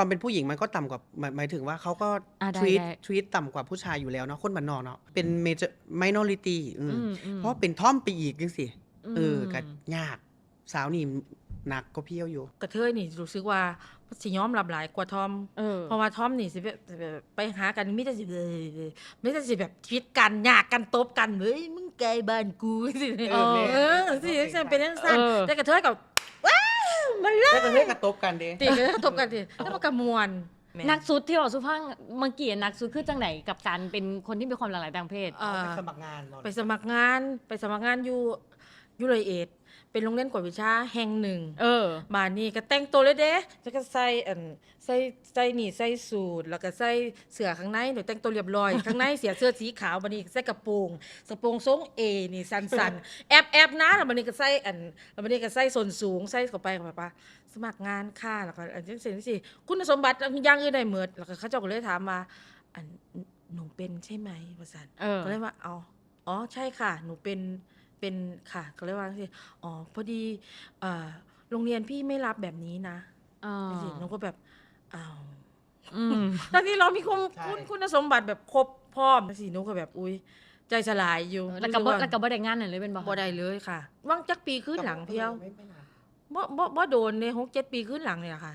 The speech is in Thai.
ความเป็นผู้หญิงมันก็ต่ำกว่าหมายหมายถึงว่าเขาก็อะได้ทวีตได้ ทวีตต่ำกว่าผู้ชายอยู่แล้วเนาะคนบ้านนอกเนาะเป็นเมเจอร์ไมนอริตี้อืมอืมเพราะเป็นท่อมไปอีกจังสิเออม ก็ยากสาวนี่หนักก็เพี้ยวอยู่ กระเทยนี่รู้สึกว่าสิยอมรับหลายกว่าทอม เออ เพราะว่าทอมนี่สิแบบแบบไปหากันมิแต่สิเออมิแต่สิแบบคิดกันยากกันตบกันเฮ้ยมึงไกลบ้านกูสิเออแม่เออสิจังซั่นเป็นจังซั่นเออ แต่กระเทยกับว้าว มันเลิแล้วก็เฮ้ยกระตบกันเด้ ติกระเทยตบกันติแล้วมันก็ม่วนแม่ นักสุดที่ออกสุพังเมื่อกี้นักสุดคือจังไหนกับการเป็นคนที่มีความหลากหลายทางเพศอ่าไปสมัครงานเนาะไปสมัครงานไปสมัครงานอยู่อยู่เลยเอ็ด เป็นโรงเรียนกวดวิชาแห่งหนึ่ง เออ มานี่ก็แต่งตัวเลยเด้แล้วก็ใส่อันใส่ใส่นี่ใส่สูทแล้วก็ใส่เสื้อข้างในเดี๋ยวแต่งตัวเรียบร้อย ข้างในเสียเสื้อสีขาวบัดนี้ใส่กระโปรงกระโปรงทรงเอนี่สั้นๆแอบแอบนะแล้วบัดนี้ก็ใส่อันแล้วบัดนี้ก็ใส่ส้นสูงใส่เข้าไปเข้าไปปะสมัครงานค่ะแล้วก็อันที่สี่ที่สี่คุณสมบัติอย่างอื่นได้หมดแล้วก็เขาเจ้าก็เลยถามมาอันหนูเป็นใช่ไหมว่าซั่นเออก็เลยว่าเอาอ๋อใช่ค่ะ หนูเป็น เป็นค่ะ ก็เลยว่าสิอ๋อพอดีเอ่อโรงเรียนพี่ไม่รับแบบนี้นะเออสิหนูก็แบบอ้าวอืมตอนที่เรามีคุณใช่ คุณคุณสมบัติแบบครบพร้อมสิหนูก็แบบอุ้ยใจสลายอยู่แล้วก็บ่รู้สึาแล้วก็บ่ได้งานนั่นเลยเป็นบ่บ่ได้เลยค่ะว่างจักปีขึ้นหลังเพียว ไม่ไม่นานบ่บ่บ่โดนในหกเจ็ดปีขึ้นหลังเนี่ยค่ะ